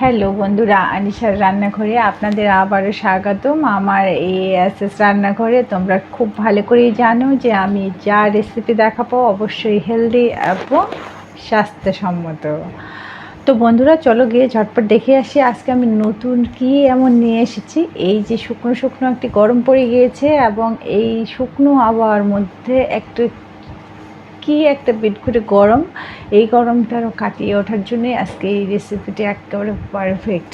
Hello বন্ধুরা, আনিশার রান্নাঘরে আপনাদের আবারও স্বাগতম। আমার এই এস এস রান্নাঘরে তোমরা খুব ভালো করেই জানো যে আমি যা রেসিপি দেখাবো অবশ্যই হেলদি এবং স্বাস্থ্যসম্মত। তো বন্ধুরা, চলো গিয়ে ঝটপট দেখে আসি আজকে আমি নতুন কি এমন নিয়ে এসেছি। এই যে শুকনো শুকনো একটি গরম পড়ে গিয়েছে এবং এই শুকনো আবহাওয়ার মধ্যে একটু কি একটা বিটকুটে গরম, এই গরমটারও কাটিয়ে ওঠার জন্যই আজকে এই রেসিপিটি একেবারে পারফেক্ট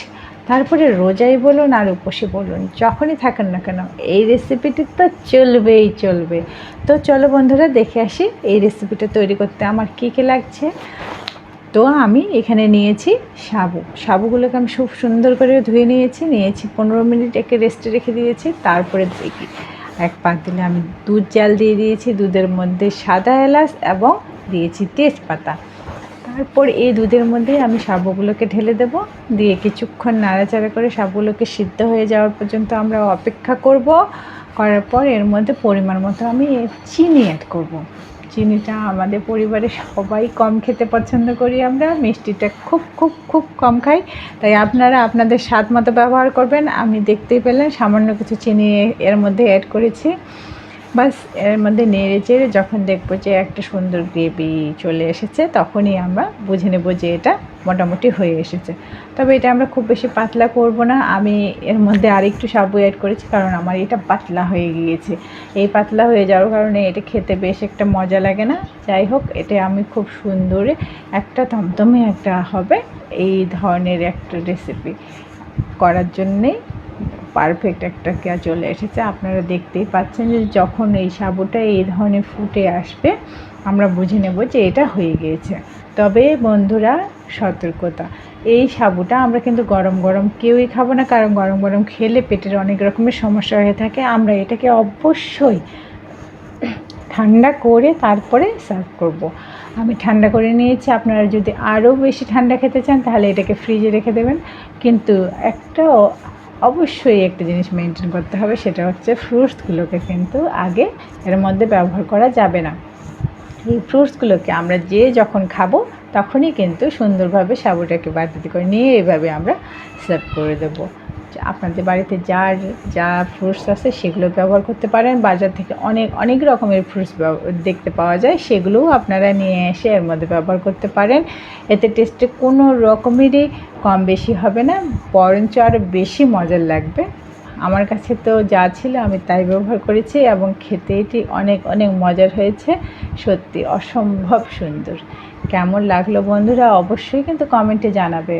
তারপরে রোজাই বলুন আর উপসে বলুন, যখনই থাকেন না কেন, এই রেসিপিটি তো চলবেই চলবে। তো চলো বন্ধুরা, দেখে আসি এই রেসিপিটা তৈরি করতে আমার কী কী লাগছে। তো আমি এখানে নিয়েছি সাবু। সাবুগুলোকে আমি খুব সুন্দর করে ধুয়ে নিয়েছি নিয়েছি পনেরো মিনিট একে রেস্টে রেখে দিয়েছি, তারপরে দেখি। এক পাতিলে আমি দুধ জাল দিয়ে দিয়েছি, দুধের মধ্যে সাদা এলাচ এবং দিয়েছি তেজপাতা। তারপর এই দুধের মধ্যে আমি সাবুগুলোকে ঢেলে দেব। দিয়ে কিছুক্ষণ নাড়াচাড়া করে সাবুগুলোকে সিদ্ধ হয়ে যাওয়ার পর্যন্ত আমরা অপেক্ষা করব। করার পর এর মধ্যে পরিমাণ মতো আমি চিনি অ্যাড করব। চিনিটা আমাদের পরিবারে সবাই কম খেতে পছন্দ করি আমরা। মিষ্টিটা খুব খুব খুব কম খাই। তাই আপনারা আপনাদের স্বাদ মতো ব্যবহার করবেন। আমি দেখতেই পেলেন সামান্য কিছু চিনি এর মধ্যে অ্যাড করেছি। বাস, এর মধ্যে নেড়ে চেড়ে যখন দেখব যে একটা সুন্দর গ্রেভি চলে এসেছে, তখনই আমরা বুঝে নেব যে এটা মোটামুটি হয়ে এসেছে। তবে এটা আমরা খুব বেশি পাতলা করব না। আমি এর মধ্যে আরেকটু সাবু অ্যাড করেছি কারণ আমার এটা পাতলা হয়ে গিয়েছে। এই পাতলা হয়ে যাওয়ার কারণে এটা খেতে বেশ একটা মজা লাগে না। যাই হোক, এটা আমি খুব সুন্দরে একটা থমথমে একটা হবে এই ধরনের একটা রেসিপি করার জন্যেই পারফেক্ট একটা কেয়া চলে এসেছে। আপনারা দেখতেই পাচ্ছেন যে যখন এই সাবুটা এই ধরনের ফুটে আসবে, আমরা বুঝে নেব যে এটা হয়ে গিয়েছে। তবে বন্ধুরা সতর্কতা। এই সাবুটা আমরা কিন্তু গরম গরম কেউই খাব না, কারণ গরম গরম খেলে পেটের অনেক রকমের সমস্যা হয়ে থাকে। আমরা এটাকে অবশ্যই ঠান্ডা করে তারপরে সার্ভ করব। আমি ঠান্ডা করে নিয়েছি, আপনারা যদি আরও বেশি ঠান্ডা খেতে চান তাহলে এটাকে ফ্রিজে রেখে দেবেন। কিন্তু একটা অবশ্যই একটা জিনিস মেনটেন করতে হবে, সেটা হচ্ছে ফ্রুটসগুলোকে কিন্তু আগে এর মধ্যে ব্যবহার করা যাবে না। এই ফ্রুটসগুলোকে আমরা যে যখন খাব, তখনই কিন্তু সুন্দরভাবে সাবুটাকে বাটিতে করে নিয়ে এভাবে আমরা সার্ভ করে দেবো। আপনাদের বাড়িতে যার যা ফ্রুটস আছে, সেগুলো ব্যবহার করতে পারেন। বাজার থেকে অনেক অনেক রকমের ফ্রুটস দেখতে পাওয়া যায়। সেগুলোও আপনারা নিয়ে এসে এর মধ্যে ব্যবহার করতে পারেন। এতে টেস্টে কোনো রকমেরই কম বেশি হবে না, বরঞ্চ আরও বেশি মজার লাগবে। আমার কাছে তো যা ছিল আমি তাই ব্যবহার করেছি এবং খেতে এটি অনেক অনেক মজার হয়েছে। সত্যি অসম্ভব সুন্দর। কেমন লাগল বন্ধুরা অবশ্যই কিন্তু কমেন্টে জানাবে।